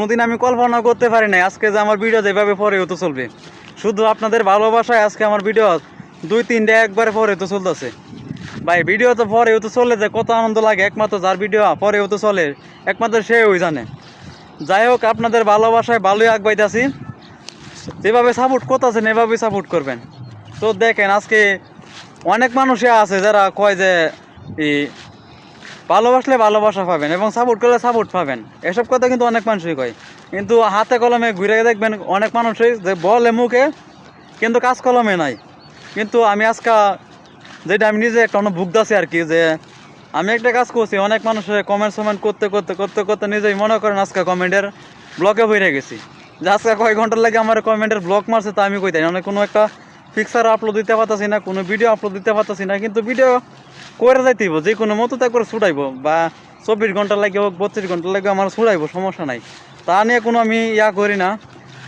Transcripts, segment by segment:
কোনোদিন আমি কল্পনা করতে পারি না আজকে যে আমার ভিডিও যেভাবে পরে হতো চলবে। শুধু আপনাদের ভালোবাসায় আজকে আমার ভিডিও দুই তিনটে একবারে পরে তো চলতেছে। ভাই ভিডিও তো পরে তো চলে যায় কত আনন্দ লাগে, একমাত্র যার ভিডিও পরে তো চলে, একমাত্র সে ওই জানে। যাই হোক, আপনাদের ভালোবাসায় ভালোই আগবাইতেছি যেভাবে সাপোর্ট করতেছেন, এভাবেই সাপোর্ট করবেন। তো দেখেন, আজকে অনেক মানুষই আছে যারা কয় যে, এই ভালোবাসলে ভালোবাসা পাবেন এবং সাপোর্ট করলে সাপোর্ট পাবেন। এসব কথা কিন্তু অনেক মানুষই কয়। কিন্তু হাতে কলমে ঘুরে দেখবেন অনেক মানুষই যে বলে মুখে, কিন্তু কাজ কলমে নাই। কিন্তু আমি আজকে যেটা আমি নিজে একটা অনুভব ভুগতেছি আর কি যে আমি একটা কাজ করছি, অনেক মানুষের কমেন্ট সমেন্ট করতে করতে করতে করতে নিজেই মনে করেন আজকে কমেন্টের ব্লকে হয়ে গেছি। যে আজকে কয়েক ঘণ্টার লাগে আমার কমেন্টের ব্লক মারছে তা আমি কই তাই অনেক কোনো একটা পিকচার আপলোড দিতে পারতাছি না, কোনো ভিডিও আপলোড দিতে পারতাছি না, কিন্তু ভিডিও করে যাইতেইব, যে কোনো মতো তা করে ছুটাইব, বা চব্বিশ ঘণ্টা লাগে হোক, বত্রিশ ঘণ্টা লাগে আমার ছুটাইব, সমস্যা নাই। তা নিয়ে কোনো আমি ইয়া করি না।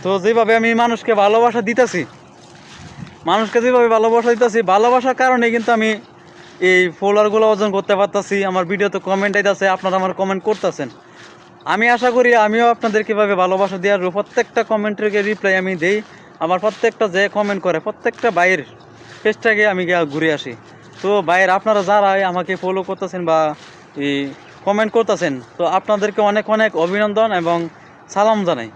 তো যেভাবে আমি মানুষকে ভালোবাসা দিতেছি, মানুষকে যেভাবে ভালোবাসা দিতেছি, ভালোবাসার কারণে কিন্তু আমি এই ফলোয়ারগুলো অর্জন করতে পারতাছি, আমার ভিডিওতে কমেন্ট আইতাছে, আপনারা আমার কমেন্ট করতেছেন। আমি আশা করি, আমিও আপনাদের কীভাবে ভালোবাসা দেওয়ার প্রত্যেকটা কমেন্টের রিপ্লাই আমি দেই, আমার প্রত্যেকটা যে কমেন্ট করে, প্রত্যেকটা বাইরের পেজটাকে আমি ঘুরে আসি। তো ভাইয়ের আপনারা যারা আমাকে ফলো করতেছেন বা কমেন্ট করতেছেন, তো আপনাদেরকে অনেক অনেক অভিনন্দন এবং সালাম জানাই।